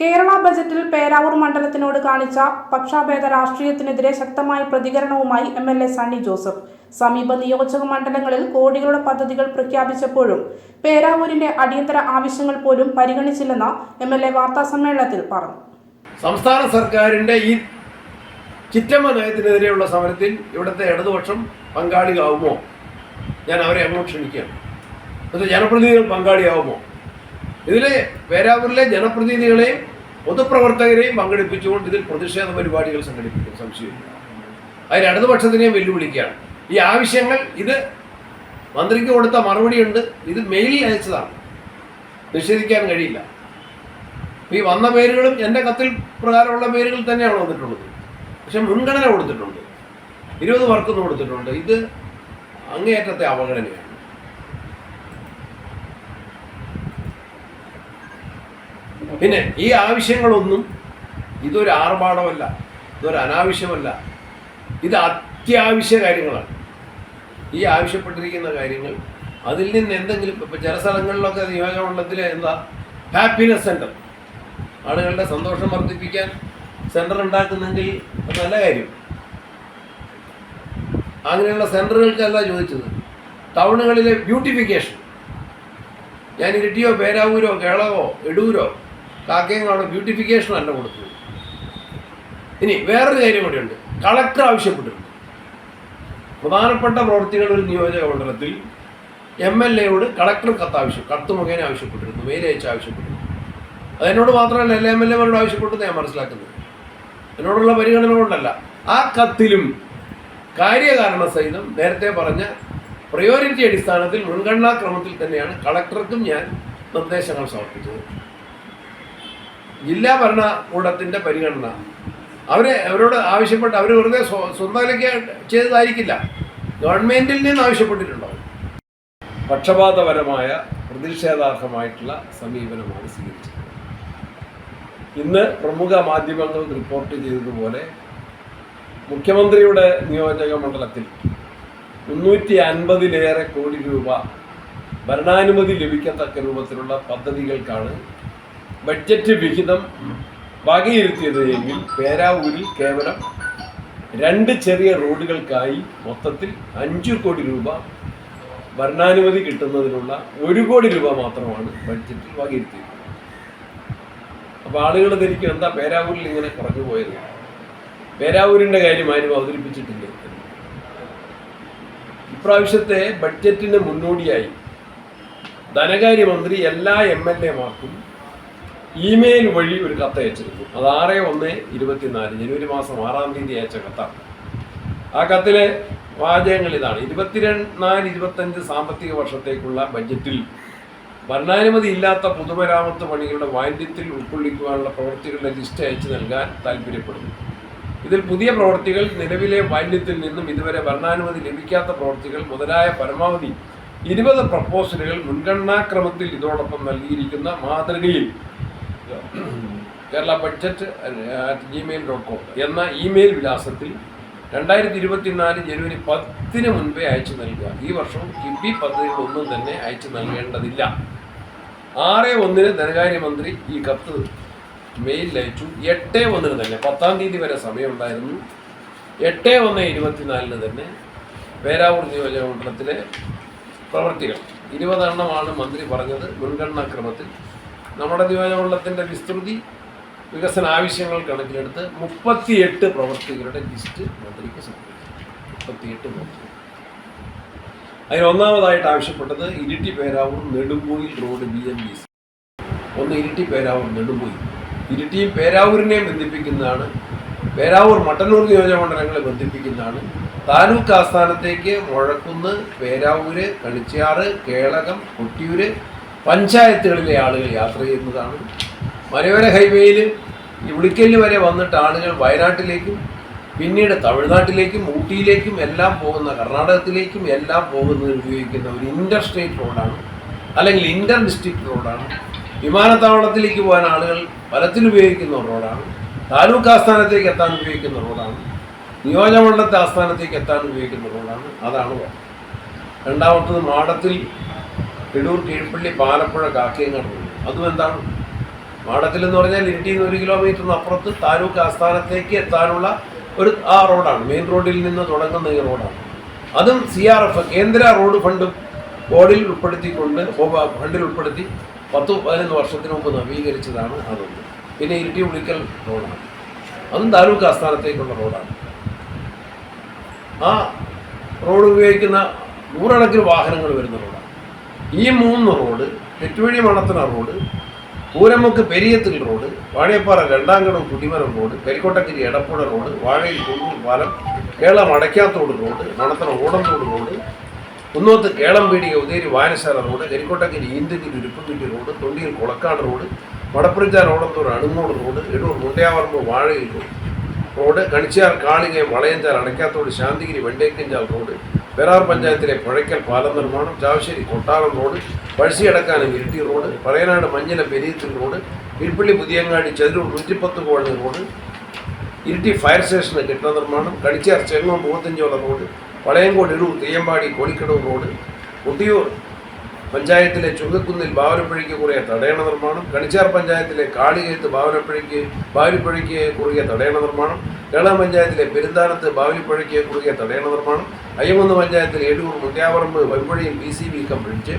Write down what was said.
കേരള ബജറ്റിൽ പേരാവൂർ മണ്ഡലത്തിനോട് കാണിച്ച പക്ഷാഭേദ രാഷ്ട്രീയത്തിനെതിരെ ശക്തമായ പ്രതികരണവുമായി M L A Sunny Joseph. സമീപ നിയോജക മണ്ഡലങ്ങളിൽ കോടികളുടെ പദ്ധതികൾ പ്രഖ്യാപിച്ചപ്പോഴും പേരാവൂരിന്റെ അടിയന്തര ആവശ്യങ്ങൾ പോലും പരിഗണിച്ചില്ലെന്ന് എം എൽ എ വാർത്താസമ്മേളനത്തിൽ പറഞ്ഞു. സംസ്ഥാന സർക്കാരിന്റെ ഈ ചിറ്റമ്മ നയത്തിനെതിരെയുള്ള സമരത്തിൽ ഇവിടുത്തെ ഇടതുപക്ഷം പങ്കാളിയാവുമോ ഞാൻ അവരെ അങ്ങോട്ട് ക്ഷണിക്കുകയാണ്. ജനപ്രതിനിധികൾ പങ്കാളിയാവുമോ? ഇതിലെ പേരാവൂരിലെ ജനപ്രതിനിധികളെയും പൊതുപ്രവർത്തകരെയും പങ്കെടുപ്പിച്ചുകൊണ്ട് ഇതിൽ പ്രതിഷേധ പരിപാടികൾ സംഘടിപ്പിക്കും. സംശയമില്ല. അതിന് ഇടതുപക്ഷത്തിനെയും വെല്ലുവിളിക്കുകയാണ്. ഈ ആവശ്യങ്ങൾ ഇത് മന്ത്രിക്ക് കൊടുത്ത മറുപടിയുണ്ട് ഇത് മെയിലിൽ അയച്ചതാണ്. നിഷേധിക്കാൻ കഴിയില്ല. ഈ വന്ന പേരുകളും എന്റെ കത്തിൽ പ്രകാരമുള്ള പേരുകൾ തന്നെയാണ് വന്നിട്ടുള്ളത്. പക്ഷെ മുൻഗണന കൊടുത്തിട്ടുണ്ട്. ഇരുപത് വർക്കൊന്നും കൊടുത്തിട്ടുണ്ട്. ഇത് അങ്ങേയറ്റത്തെ അവഗണനയാണ്. പിന്നെ ഈ ആവശ്യങ്ങളൊന്നും ഇതൊരു ആർഭാടമല്ല ഇതൊരു അനാവശ്യമല്ല. ഇത് അത്യാവശ്യ കാര്യങ്ങളാണ്. ഈ ആവശ്യപ്പെട്ടിരിക്കുന്ന കാര്യങ്ങൾ അതിൽ നിന്ന് എന്തെങ്കിലും ഇപ്പം ചില സ്ഥലങ്ങളിലൊക്കെ നിയോജകമണ്ഡലത്തിൽ എന്താ? ഹാപ്പിനെസ് സെന്റർ ആളുകളുടെ സന്തോഷം വർദ്ധിപ്പിക്കാൻ സെന്റർ ഉണ്ടാക്കുന്നെങ്കിൽ നല്ല കാര്യം. അങ്ങനെയുള്ള സെന്ററുകൾക്കല്ല ചോദിച്ചത്. ടൗണുകളിലെ ബ്യൂട്ടിഫിക്കേഷൻ ഞാൻ ഇരിട്ടിയോ പേരാവൂരോ കേളവോ എടൂരോ കാക്കയങ്ങാടോ ബ്യൂട്ടിഫിക്കേഷൻ അല്ല കൊടുത്തത്. ഇനി വേറൊരു കാര്യം കൂടിയുണ്ട് കളക്ടർ ആവശ്യപ്പെട്ടിട്ടുണ്ട്. പ്രധാനപ്പെട്ട പ്രവൃത്തികൾ ഒരു നിയോജക മണ്ഡലത്തിൽ എം എൽ എയോട് കളക്ടർ കത്ത് ആവശ്യം കത്ത് മുഖേന ആവശ്യപ്പെട്ടിരുന്നു മെയിൽ അയച്ച് ആവശ്യപ്പെട്ടിരുന്നു. അതെന്നോട് മാത്രമല്ല എല്ലാ എം എൽ എമാരോട് ആവശ്യപ്പെട്ടെന്ന് ഞാൻ മനസ്സിലാക്കുന്നത്. എന്നോടുള്ള പരിഗണന കൊണ്ടല്ല. ആ കത്തിലും കാര്യകാരണ സഹിതം നേരത്തെ പറഞ്ഞ പ്രയോറിറ്റി അടിസ്ഥാനത്തിൽ മുൻഗണനാ ക്രമത്തിൽ തന്നെയാണ് കളക്ടർക്കും ഞാൻ നിർദ്ദേശങ്ങൾ സമർപ്പിച്ചത്. ജില്ലാ ഭരണകൂടത്തിന്റെ പരിഗണന. അവരെ അവരോട് ആവശ്യപ്പെട്ട് അവർ വെറുതെ സ്വന്തമൊക്കെ ചെയ്തതായിരിക്കില്ല. ഗവൺമെന്റിൽ നിന്ന് ആവശ്യപ്പെട്ടിട്ടുണ്ടാവും പക്ഷപാതപരമായ പ്രതിഷേധാർഹമായിട്ടുള്ള സമീപനമാണ് സ്വീകരിച്ചത്. ഇന്ന് പ്രമുഖ മാധ്യമങ്ങൾ റിപ്പോർട്ട് ചെയ്തതുപോലെ മുഖ്യമന്ത്രിയുടെ നിയോജക മണ്ഡലത്തിൽ മുന്നൂറ്റി അൻപതിലേറെ കോടി രൂപ ഭരണാനുമതി ലഭിക്കത്തക്ക രൂപത്തിലുള്ള പദ്ധതികൾക്കാണ് ബഡ്ജറ്റ് വിഹിതം വകയിരുത്തിയത് എങ്കിൽ പേരാവൂരിൽ കേവലം രണ്ട് ചെറിയ റോഡുകൾക്കായി മൊത്തത്തിൽ അഞ്ചു കോടി രൂപ ഭരണാനുമതി കിട്ടുന്നതിനുള്ള ഒരു കോടി രൂപ മാത്രമാണ് ബഡ്ജറ്റിൽ വകയിരുത്തിയത്. അപ്പോൾ ആളുകൾ ധരിക്കും എന്താ പേരാവൂരിൽ ഇങ്ങനെ കുറഞ്ഞു പോയത്? പേരാവൂരിന്റെ കാര്യം ആരും അവതരിപ്പിച്ചിട്ടില്ല. ഇപ്രാവശ്യത്തെ ബഡ്ജറ്റിന് മുന്നോടിയായി ധനകാര്യമന്ത്രി എല്ലാ എം എൽ എമാർക്കും ഇമെയിൽ വഴി ഒരു കത്ത് അയച്ചിരുന്നു അത് ആറ് ഒന്ന് ഇരുപത്തിനാല് ജനുവരി മാസം ആറാം തീയതി അയച്ച കത്താണ്. ആ കത്തിലെ വാചകങ്ങൾ ഇതാണ്. ഇരുപത്തിരണ്ട് ഇരുപത്തഞ്ച് സാമ്പത്തിക വർഷത്തേക്കുള്ള ബജറ്റിൽ ഭരണാനുമതി ഇല്ലാത്ത പൊതുമരാമത്ത് പണികളുടെ വാണ്യത്തിൽ ഉൾക്കൊള്ളിക്കുവാനുള്ള പ്രവൃത്തികളുടെ ലിസ്റ്റ് അയച്ചു നൽകാൻ താല്പര്യപ്പെടുന്നു. ഇതിൽ പുതിയ പ്രവൃത്തികൾ നിലവിലെ വാല്യത്തിൽ നിന്നും ഇതുവരെ ഭരണാനുമതി ലഭിക്കാത്ത പ്രവൃത്തികൾ മുതലായ പരമാവധി ഇരുപത് പ്രപ്പോസലുകൾ മുൻഗണനാക്രമത്തിൽ ഇതോടൊപ്പം നൽകിയിരിക്കുന്ന മാതൃകയിൽ Kerala budget at Gmail dot com എന്ന ഇമെയിൽ വിലാസത്തിൽ രണ്ടായിരത്തി ഇരുപത്തിനാല് ജനുവരി പത്തിന് മുൻപേ അയച്ചു നൽകുക. ഈ വർഷം കിബി ഒന്നും തന്നെ അയച്ചു നൽകേണ്ടതില്ല. ആറ് ഒന്നിന് ധനകാര്യമന്ത്രി ഈ കത്ത് മെയിലിൽ അയച്ചു. എട്ട് ഒന്നിന് തന്നെ പത്താം തീയതി വരെ സമയമുണ്ടായിരുന്നു. എട്ട് ഒന്ന് ഇരുപത്തിനാലിന് തന്നെ പേരാവൂർ നിയോജക മണ്ഡലത്തിലെ പ്രവർത്തികൾ. ഇരുപതെണ്ണമാണ് മന്ത്രി പറഞ്ഞത് മുൻഗണനാ ക്രമത്തിൽ നമ്മുടെ നിയോജകമണ്ഡലത്തിന്റെ വിസ്തൃതി വികസന ആവശ്യങ്ങൾ കണക്കിലെടുത്ത് മുപ്പത്തിയെട്ട് പ്രവർത്തികളുടെ ലിസ്റ്റ് മന്ത്രിക്ക് സമർപ്പിച്ചു. മുപ്പത്തിയെട്ട് പ്രവർത്തികൾ അതിനൊന്നാമതായിട്ട് ആവശ്യപ്പെട്ടത് Iritty Peravoor Nedumpoyil road B M B C. ഒന്ന് ഇരിട്ടി പേരാവൂർ നെടുമ്പോയിൽ. ഇരിട്ടിയും പേരാവൂരിനെയും ബന്ധിപ്പിക്കുന്നതാണ്. പേരാവൂർ മട്ടന്നൂർ നിയോജകമണ്ഡലങ്ങളെ ബന്ധിപ്പിക്കുന്നതാണ്. താലൂക്ക് ആസ്ഥാനത്തേക്ക് മുഴക്കുന്ന് പേരാവൂര് കളിച്ചാറ് കേളകം കൊട്ടിയൂര് പഞ്ചായത്തുകളിലെ ആളുകൾ യാത്ര ചെയ്യുന്നതാണ്. മലയോര ഹൈവേയിൽ ഉളിക്കൽ വരെ വന്നിട്ട് ആളുകൾ വയനാട്ടിലേക്കും പിന്നീട് തമിഴ്നാട്ടിലേക്കും ഊട്ടിയിലേക്കും എല്ലാം പോകുന്ന കർണാടകത്തിലേക്കും എല്ലാം പോകുന്നത് ഉപയോഗിക്കുന്ന ഒരു ഇന്റർ സ്റ്റേറ്റ് റോഡാണ് അല്ലെങ്കിൽ ഇന്റർ ഡിസ്ട്രിക്ട് റോഡാണ് വിമാനത്താവളത്തിലേക്ക് പോകാൻ ആളുകൾ പലത്തിൽ ഉപയോഗിക്കുന്ന റോഡാണ് താലൂക്ക് ആസ്ഥാനത്തേക്ക് എത്താൻ ഉപയോഗിക്കുന്ന റോഡാണ് നിയോജകമണ്ഡലത്തെ ആസ്ഥാനത്തേക്ക് എത്താൻ ഉപയോഗിക്കുന്ന റോഡാണ് അതാണ് രണ്ടാമത്തത് മാടത്തിൽ എടൂർ കീഴ്പള്ളി പാലപ്പുഴ കാക്കയങ്ങാട് അതും എന്താണ്? മാടത്തിൽ എന്ന് പറഞ്ഞാൽ ഇരിട്ടിയിൽ നിന്ന് ഒരു കിലോമീറ്ററിന് അപ്പുറത്ത് താലൂക്ക് ആസ്ഥാനത്തേക്ക് എത്താനുള്ള ഒരു ആ റോഡാണ്. മെയിൻ റോഡിൽ നിന്ന് തുടങ്ങുന്ന ഈ റോഡാണ്. അതും സി ആർ എഫ് കേന്ദ്ര റോഡ് ഫണ്ട് ബോർഡിൽ ഉൾപ്പെടുത്തിക്കൊണ്ട് ഫണ്ടിൽ ഉൾപ്പെടുത്തി പത്ത് പതിനൊന്ന് വർഷത്തിന് മുമ്പ് നവീകരിച്ചതാണ് അതൊന്ന്. പിന്നെ ഇരിട്ടി ഉളിക്കൽ റോഡാണ്. അതും താലൂക്ക് ആസ്ഥാനത്തേക്കുള്ള റോഡാണ്. ആ റോഡ് ഉപയോഗിക്കുന്ന നൂറുകണക്കിന് വാഹനങ്ങൾ വരുന്ന റോഡാണ്. ഈ മൂന്ന് road Pettuvazhi Manathara road Pooramukku Periyathil road Vazhayappara Randamkadam Kudimaram road Karikkottakkari Edappuzha road Vazhayil Kunnoor പാലം കേരളം അടയ്ക്കാത്തോട് റോഡ് മണത്തറ ഓടംതോട് റോഡ് കുന്നോത്ത് കേളംപീടിക ഉദേരി വായനശാല road Karikkottakkari Eenthukiri Uruppukutti road Thondiyil Kulakkad road Vadappurachal Odathur Anungode road Edoor Mundayamparamb Vazhayil road Kanichar Kalikayam Valayanchal Adakkathode Santhigiri Vendekkanchal road Perar പഞ്ചായത്തിലെ പുഴയ്ക്കൽ പാലം നിർമ്മാണം Chavassery Kottaram road Pazhassiyadakkanam Iritty road Parayanad Manjala Periyathil road Irippally Puthiyangadi Chathiroor നൂറ്റിപ്പത്ത് colony road Iritty fire സ്റ്റേഷന് കെട്ടിട നിർമ്മാണം Kadichar Chengom Mukhathanchola road Valayankode Edoor Theyyampadi Kolikkadavu road പുതിയൂർ പഞ്ചായത്തിലെ ചുങ്കക്കുന്നിൽ ബാവലപ്പുഴയ്ക്ക് കുറിയ തടയണ നിർമ്മാണം കണിച്ചാർ പഞ്ചായത്തിലെ കാളികേത്ത് ബാവലപ്പുഴയ്ക്ക് ബാവലിപ്പുഴയ്ക്ക് കുറുകിയ തടയണ നിർമ്മാണം കേരള പഞ്ചായത്തിലെ പെരുന്താനത്ത് ബാവലിപ്പുഴയ്ക്ക് കുറുകിയ തടയണ നിർമ്മാണം അയ്യമുന്ന് പഞ്ചായത്തിൽ Edoor Mundiyavaramb വൈപ്പുഴയിൽ B C B cum bridge